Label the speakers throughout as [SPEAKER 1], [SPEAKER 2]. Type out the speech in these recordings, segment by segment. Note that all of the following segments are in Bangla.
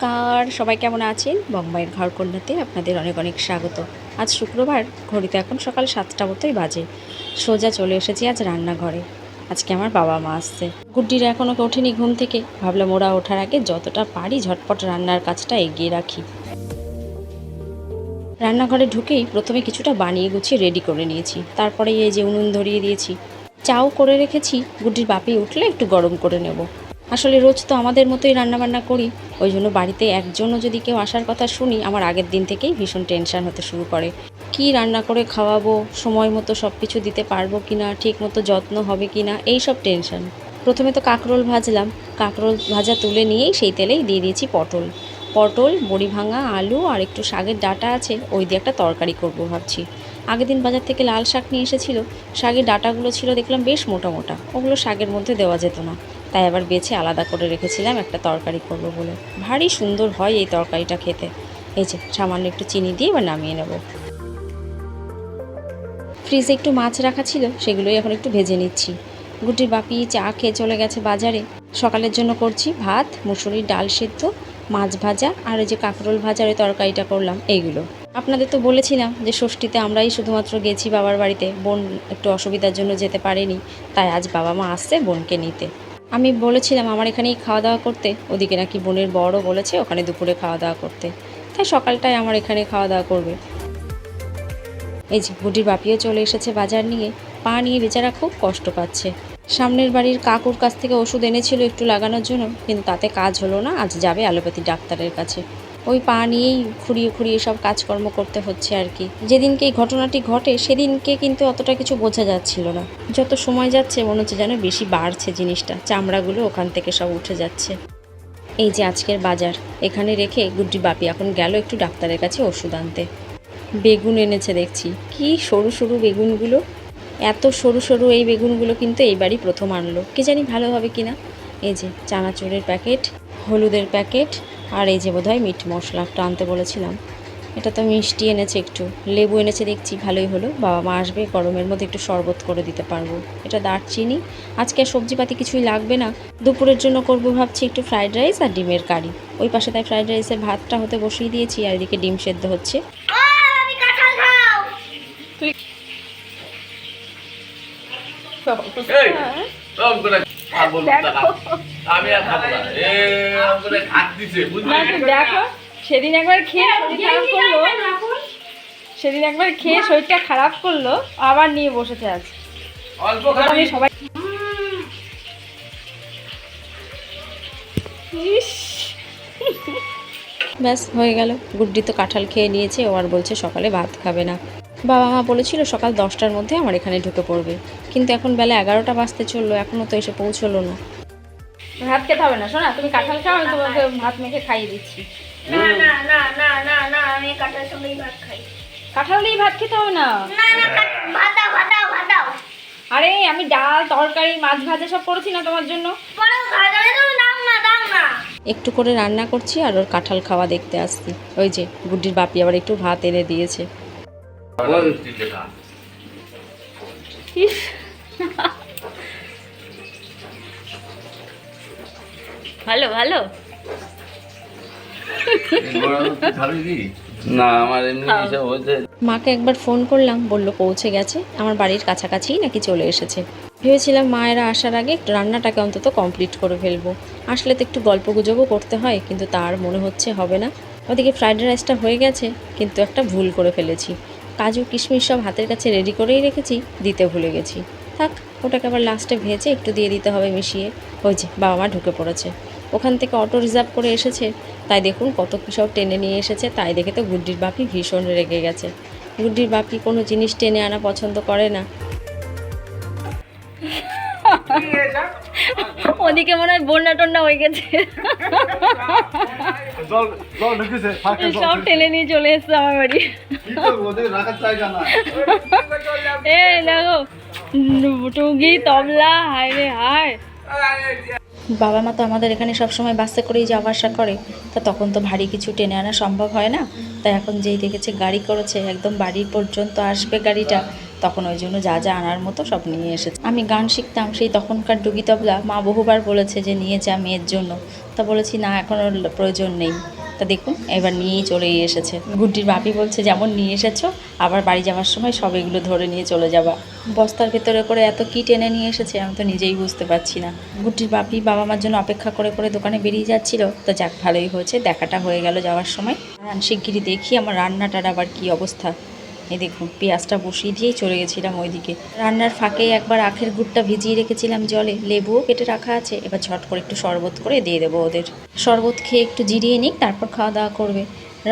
[SPEAKER 1] নমস্কার, সবাই কেমন আছেন? বম্বাইয়ের ঘর কন্যাতে আপনাদের অনেক অনেক স্বাগত। আজ শুক্রবার, ঘড়িতে এখন সকাল সাতটা মতোই বাজে। সোজা চলে এসেছি আজ রান্নাঘরে। আজকে আমার বাবা মা আসছে। গুড্ডিরা এখনও ওঠেনি ঘুম থেকে। ভাবলাম ওরা ওঠার আগে যতটা পারি ঝটপট রান্নার কাজটা এগিয়ে রাখি। রান্নাঘরে ঢুকেই প্রথমে কিছুটা বানিয়ে গুছিয়ে রেডি করে নিয়েছি। তারপরে এই যে উনুন ধরিয়ে দিয়েছি। চাও করে রেখেছি। গুড্ডির বাপি উঠলে একটু গরম করে নেব। আসলে রোজ তো আমাদের মতোই রান্নাবান্না করি। ওই জন্য বাড়িতে একজনও যদি কেউ আসার কথা শুনি, আমার আগের দিন থেকেই ভীষণ টেনশন হতে শুরু করে। কি রান্না করে খাওয়াবো, সময় মতো সব কিছু দিতে পারব কি না ঠিক মতো যত্ন হবে কি না এই সব টেনশন প্রথমে তো কাঁকরোল ভাজলাম। কাঁকরোল ভাজা তুলে নিয়েই সেই তেলেই দিয়ে দিয়েছি পটল। পটল, বড়ি ভাঙা, আলু আর একটু শাকের ডাটা আছে, ওই দিয়ে একটা তরকারি করব ভাবছি। আগের দিন বাজার থেকে লাল শাক নিয়ে এসেছিল। শাকের ডাটাগুলো ছিল দেখলাম বেশ মোটা মোটা। ওগুলো শাকের মধ্যে দেওয়া যেত না। তাই আবার বেছে আলাদা করে রেখেছিলাম একটা তরকারি করব বলে। ভারী সুন্দর হয় এই তরকারিটা খেতে। এই যে, সামান্য একটু চিনি দিয়ে এবার নামিয়ে নেব। ফ্রিজে একটু মাছ রাখা ছিল, সেগুলোই এখন একটু ভেজে নিচ্ছি। গুটির বাপি চা খেয়ে চলে গেছে বাজারে। সকালের জন্য করছি ভাত, মুসুরির ডাল সেদ্ধ, মাছ ভাজা আর ওই যে কাঁকরোল ভাজার ওই তরকারিটা করলাম, এইগুলো। আপনাদের তো বলেছিলাম যে ষষ্ঠীতে আমরাই শুধুমাত্র গেছি বাবার বাড়িতে। বোন একটু অসুবিধার জন্য যেতে পারেনি, তাই আজ বাবা মা আসছে বোনকে নিতে। আমি বলেছিলাম আমার এখানেই খাওয়া দাওয়া করতে। ওদিকে নাকি বোনের বড়ও বলেছে ওখানে দুপুরে খাওয়া দাওয়া করতে। তাই সকালটায় আমার এখানে খাওয়া দাওয়া করবে। এই যে বুটির বাপিও চলে এসেছে বাজার নিয়ে। পা নিয়ে বেচারা খুব কষ্ট পাচ্ছে। সামনের বাড়ির কাকুর কাছ থেকে ওষুধ এনেছিল একটু লাগানোর জন্য, কিন্তু তাতে কাজ হলো না, আজ যাবে অ্যালোপ্যাথি ডাক্তারের কাছে। ওই পা নিয়েই খুঁড়িয়ে খুঁড়িয়ে সব কাজকর্ম করতে হচ্ছে আর কি। যেদিনকে এই ঘটনাটি ঘটে, সেদিনকে কিন্তু অতটা কিছু বোঝা যাচ্ছিল না। যত সময় যাচ্ছে, মনে হচ্ছে যেন বেশি বাড়ছে জিনিসটা। চামড়াগুলো ওখান থেকে সব উঠে যাচ্ছে। এই যে আজকের বাজার, এখানে রেখে গুড্ডি বাপি এখন গেল একটু ডাক্তারের কাছে ওষুধ আনতে। বেগুন এনেছে দেখছি। কি সরু সরু বেগুনগুলো? এত সরু সরু এই বেগুনগুলো কিন্তু এইবারই প্রথম আনলো। কে জানি ভালো হবে কি না এই যে চানাচুরের প্যাকেট, হলুদের প্যাকেট আর এই যে বোধহয় মিট মশলা একটা আনতে বলেছিলাম। এটা তো মিষ্টি এনেছে একটু। লেবু এনেছে দেখছি ভালোই হলো। বাবা মা আসবে গরমের মধ্যে একটু শরবত করে দিতে পারব। এটা দারচিনি। আজকে আর সবজিপাতি কিছুই লাগবে না। দুপুরের জন্য করব ভাবছি একটু ফ্রাইড রাইস আর ডিমের কারি। ওই পাশে তাই ফ্রাইড রাইসের ভাতটা হতে বসিয়ে দিয়েছি আর এদিকে ডিম সেদ্ধ হচ্ছে।
[SPEAKER 2] আমি আর খাব না। এ দিছে বুঝলি?
[SPEAKER 3] দেখো সেদিন একবার খেয়ে শরীর খারাপ করল। সেদিন একবার খেয়ে শরীরটা খারাপ করল আবার নিয়ে বসেছে আজ।
[SPEAKER 2] অল্প খাবি।
[SPEAKER 3] সবাই
[SPEAKER 1] ব্যাস হয়ে গেল। গুড্ডি তো কাঁঠাল খেয়ে নিয়েছে ও আর বলছে সকালে ভাত খাবে না। বাবা মা বলেছিল সকাল দশটার মধ্যে আমার এখানে ঢুকে পড়বে। কিন্তু এখন বেলা এগারোটা বাজতে চলল এখনও তো এসে পৌঁছলো না।
[SPEAKER 3] ভাত খেতে হবে না শোনা তুমি কাঁঠাল খাও আমি তোমাকে ভাত মেখে খাইয়ে দিচ্ছি।
[SPEAKER 4] না না না না না না আমি কাটার সঙ্গেই ভাত খাই।
[SPEAKER 3] কাঁঠাল দিয়ে ভাত খেতে হবে না?
[SPEAKER 4] না না ভাত দাও ভাত দাও ভাত দাও
[SPEAKER 3] আরে আমি ডাল তরকারি মাছ ভাজা সব করেছি না তোমার জন্য?
[SPEAKER 1] একটু করে রান্না করছি আর ওর কাঁঠাল খাওয়া দেখতে আসছি। ওই যে গুড্ডির বাপি আবার একটু ভাত এনে দিয়েছে।
[SPEAKER 3] ভালো ভালো?
[SPEAKER 2] না আমার এমনি হয়েছে।
[SPEAKER 1] মাকে একবার ফোন করলাম বলল পৌঁছে গেছে। আমার বাড়ির কাছাকাছিই নাকি চলে এসেছে। ভেবেছিলাম মায়েরা আসার আগে একটু রান্নাটাকে অন্তত কমপ্লিট করে ফেলব। আসলে তো একটু গল্প গুজবও করতে হয় কিন্তু তার মনে হচ্ছে হবে না। ওদিকে ফ্রাইড রাইসটা হয়ে গেছে কিন্তু একটা ভুল করে ফেলেছি। কাজু কিশমিশ সব হাতের কাছে রেডি করেই রেখেছি দিতে ভুলে গেছি। থাক ওটাকে আবার লাস্টে ভেজে একটু দিয়ে দিতে হবে মিশিয়ে। ওই যে বাবা মা ঢুকে পড়েছে। ওখান থেকে অটো রিজার্ভ করে এসেছে। তাই দেখুন কত কী সব টেনে নিয়ে এসেছে। তাই দেখে তো গুড্ডির বাপি ভীষণ রেগে গেছে। গুড্ডির বাপি কোনো জিনিস টেনে আনা পছন্দ করে না।
[SPEAKER 3] ওদিকে মনে হয় বন্যা টন্যা হয়ে গেছে। সব টেনে নিয়ে চলে এসছে আমার বাড়ি। এ দেখো টুগি তবলা হায় রে হায়।
[SPEAKER 1] বাবা মা তো আমাদের এখানে সবসময় বাসে করেই যাওয়া আসা করে। তা তখন তো ভারী কিছু টেনে আনা সম্ভব হয় না। তাই এখন যেই দেখেছে গাড়ি করেছে, একদম বাড়ির পর্যন্ত আসবে গাড়িটা, তখন ওই জন্য যা যা আনার মতো সব নিয়ে এসেছে। আমি গান শিখতাম, সেই তখনকার ডুগি তবলা মা বহুবার বলেছে যে নিয়ে যা মেয়ের জন্য। তা বলেছি, না, এখন প্রয়োজন নেই। তা দেখুন, এবার নিয়েই চলে এসেছে। গুড্ডির বাপি বলছে, যেমন নিয়ে এসেছ, আবার বাড়ি যাওয়ার সময় সব এগুলো ধরে নিয়ে চলে যাবা। বস্তার ভেতরে করে এত কি টেনে নিয়ে এসেছে, আমি তো নিজেই বুঝতে পারছি না। গুড্ডির বাপি বাবা মার জন্য অপেক্ষা করে করে দোকানে বেরিয়ে যাচ্ছিল। তো যাক, ভালোই হয়েছে, দেখাটা হয়ে গেল যাওয়ার সময়। রান শিগগিরই দেখি আমার রান্নাটার আবার কি অবস্থা। এই দেখুন, পেঁয়াজটা বসিয়ে দিয়েই চলে গেছিলাম ওইদিকে। রান্নার ফাঁকে একবার আখের গুড়টা ভিজিয়ে রেখেছিলাম জলে। লেবুও কেটে রাখা আছে। এবার ঝট করে একটু শরবত করে দিয়ে দেবো ওদের। শরবত খেয়ে একটু জিরিয়ে নিক, তারপর খাওয়া দাওয়া করবে।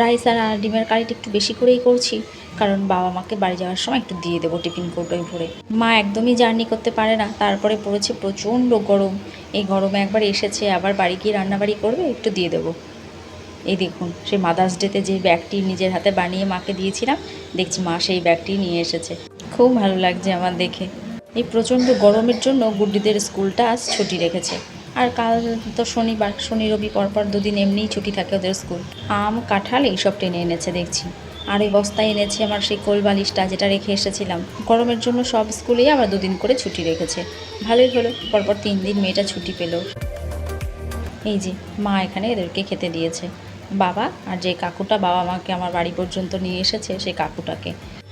[SPEAKER 1] রাইস আর আর ডিমের কারিটা একটু বেশি করেই করছি, কারণ বাবা মাকে বাড়ি যাওয়ার সময় একটু দিয়ে দেবো টিফিন কৌটোয় ভরে। মা একদমই জার্নি করতে পারে না, তারপরে পড়েছে প্রচণ্ড গরম। এই গরমে একবার এসেছে, আবার বাড়ি গিয়ে রান্নাবাড়ি করবে, একটু দিয়ে দেবো। এই দেখুন, সেই মাদার্স ডেতে যে ব্যাগটি নিজের হাতে বানিয়ে মাকে দিয়েছিলাম, দেখছি মা সেই ব্যাগটি নিয়ে এসেছে। খুব ভালো লাগছে আমার দেখে। এই প্রচণ্ড গরমের জন্য গুড্ডিদের স্কুলটা আজ ছুটি রেখেছে। আর কাল তো শনিবার, শনি, রবি, পরপর দুদিন এমনিই ছুটি থাকে ওদের স্কুল। আম, কাঁঠাল এইসব টেনে এনেছে দেখছি। আর ওই বস্তায় এনেছি আমার সেই কোল বালিশটা যেটা রেখে এসেছিলাম। গরমের জন্য সব স্কুলেই আবার দুদিন করে ছুটি রেখেছে। ভালোই হলো, পরপর তিন দিন মেয়েটা ছুটি পেল। এই যে, মা এখানে এদেরকে খেতে দিয়েছে। বাবা আর যে কাকুটা বাবা মাকে আমার বাড়ি পর্যন্ত নিয়ে এসেছে সেই কাকুটাকে।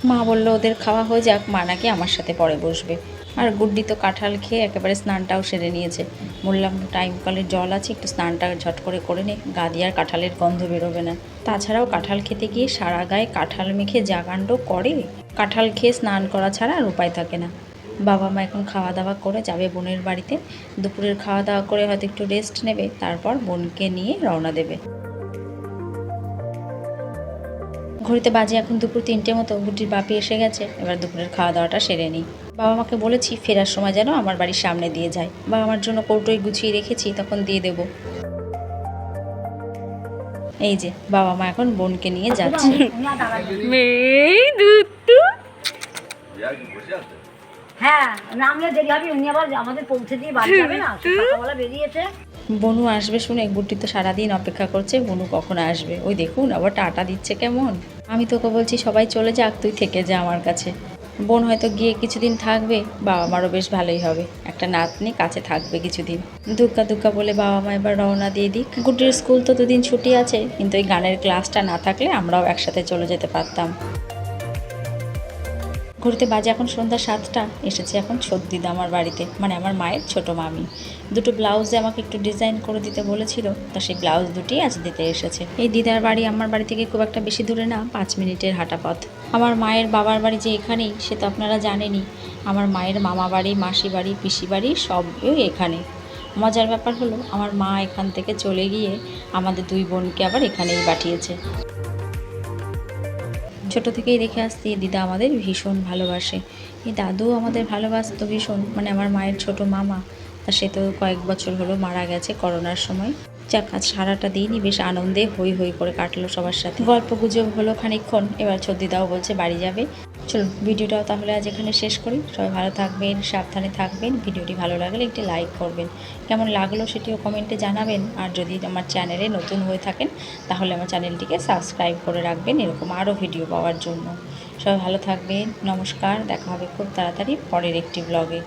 [SPEAKER 1] মা বলল, ওদের খাওয়া হয়ে যাক, মা নাকি আমার সাথে পরে বসবে। আর গুড্ডি তো কাঁঠাল খেয়ে একেবারে স্নানটাও সেরে নিয়েছে। বললাম, টাইম কলের জল আছে, একটু স্নানটা ঝট করে করে নে, গা দিয়ে আর কাঁঠালের গন্ধ বেরোবে না। তাছাড়াও কাঁঠাল খেতে গিয়ে সারা গায়ে কাঁঠাল মেখে কাণ্ড করে, কাঁঠাল খেয়ে স্নান করা ছাড়া আর উপায় থাকে না। বাবা মা এখন খাওয়া দাওয়া করে যাবে বোনের বাড়িতে। দুপুরের খাওয়া দাওয়া করে হয়তো একটু রেস্ট নেবে, তারপর বোনকে নিয়ে রওনা দেবে। ঘড়িতে বাজে এখন দুপুর তিনটে মতো গুটির বাপি এসে গেছে। এবার দুপুরের খাওয়া দাওয়াটা সেরে নিই। বাবা মাকে বলেছি ফেরার সময় যেন আমার বাড়ির সামনে দিয়ে যায়। বাবা মার জন্য কৌটোয় গুছিয়ে রেখেছি তখন দিয়ে দেব। এই যে বাবা মা এখন বোনকে নিয়ে যাচ্ছে।
[SPEAKER 5] হ্যাঁ নামলে দেরি হবে উনি আবার আমাদের পৌঁছে দিয়ে বাড়ি যাবে না? সকালবেলা বেরিয়েছে।
[SPEAKER 1] বনু আসবে শুনে গুড্ডি তো সারাদিন অপেক্ষা করছে বনু কখন আসবে? ওই দেখুন আবার টাটা দিচ্ছে কেমন? আমি তোকে বলছি, সবাই চলে যাক, তুই থেকে যা আমার কাছে। বোন হয়তো গিয়ে কিছুদিন থাকবে, বাবা মারও বেশ ভালোই হবে। একটা নাতনি কাছে থাকবে কিছুদিন। দুগ্গা দুগ্গা বলে বাবা মা এবার রওনা দিয়ে দিক। গুড্ডির স্কুল তো দুদিন ছুটি আছে, কিন্তু ওই গানের ক্লাসটা না থাকলে আমরাও একসাথে চলে যেতে পারতাম। ঘুরতে বাজে এখন সন্ধ্যা সাতটা, এসেছে এখন সর্দিদা আমার বাড়িতে মানে আমার মায়ের ছোট মামি। দুটো ব্লাউজে আমাকে একটু ডিজাইন করে দিতে বলেছিল, তা সেই ব্লাউজ দুটি আজ দিতে এসেছে। এই দিদার বাড়ি আমার বাড়ি থেকে খুব একটা বেশি দূরে না, পাঁচ মিনিটের হাঁটা পথ আমার মায়ের বাবার বাড়ি যে এখানেই, সে তো আপনারা জানেনই। আমার মায়ের মামা বাড়ি, মাসি বাড়ি, পিসি বাড়ি সবই এখানে। মজার ব্যাপার হলো, আমার মা এখান থেকে চলে গিয়ে আমাদের দুই বোনকে আবার এখানেই পাঠিয়েছে। ছোট থেকেই দেখে আসছি দিদা আমাদের ভীষণ ভালোবাসে। এই দাদু আমাদের ভালোবাসত ভীষণ মানে আমার মায়ের ছোট মামা তা সে তো কয়েক বছর হলো মারা গেছে করোনার সময়। যাক, আজ সারাটা দিনই বেশ আনন্দে হই হই করে কাটলো সবার সাথে। গল্প গুজব হলো খানিক্ষণ এবার ছোট দিদাও বলছে, বাড়ি যাবে? চলুন, ভিডিওটা তাহলে আজ এখানে শেষ করি। সবাই ভালো থাকবেন, সাবধানে থাকবেন। ভিডিওটি ভালো লাগলে একটি লাইক করবেন। কেমন লাগল সেটিও কমেন্টে জানাবেন। আর যদি আমার চ্যানেলে নতুন হয়ে থাকেন, তাহলে আমার চ্যানেলটিকে সাবস্ক্রাইব করে রাখবেন এরকম আরও ভিডিও পাওয়ার জন্য। সবাই ভালো থাকবেন। নমস্কার। দেখা হবে খুব তাড়াতাড়ি পরের একটি ব্লগে